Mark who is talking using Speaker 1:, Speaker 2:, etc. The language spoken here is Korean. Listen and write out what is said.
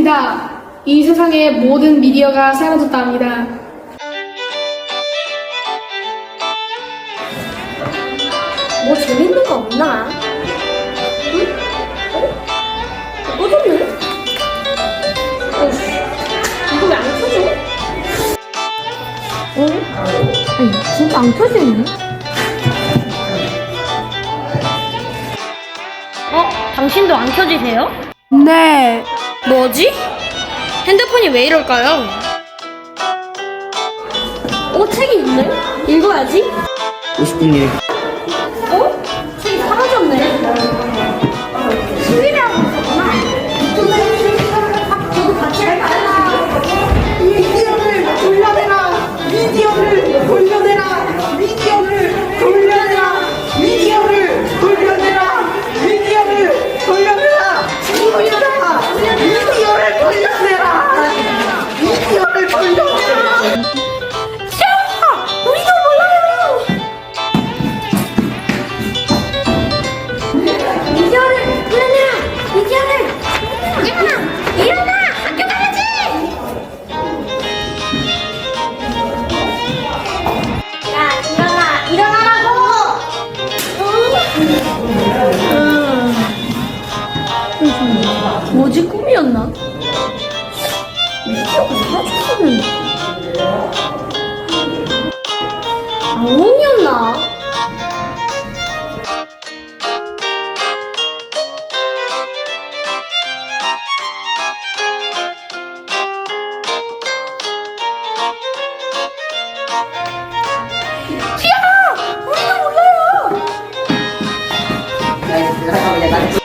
Speaker 1: 꿈입니다. 이 세상의 모든 미디어가 사라졌답니다.
Speaker 2: 뭐 재밌는 거 없나? 응? 어? 꺼졌네? 어이씨, 이거 왜 안 켜져? 어? 아니, 진짜 안 켜지네? 어? 당신도 안 켜지세요?
Speaker 1: 네.
Speaker 2: 뭐지? 핸드폰이 왜 이럴까요? 어, 책이 있네? 읽어야지.
Speaker 3: 50분 일.
Speaker 2: 어? 책이 사라졌네. 수리라고 있었구나. 저도 같이 할까요?
Speaker 4: 미디어를 돌려내라! 미디어를 돌려내라! 미디어를 몰라요! 미디어를 돌려내라! 미디어를! 악몽이었나? 피아!
Speaker 2: 우리도 몰라요! 나이제 들어가보자. 나도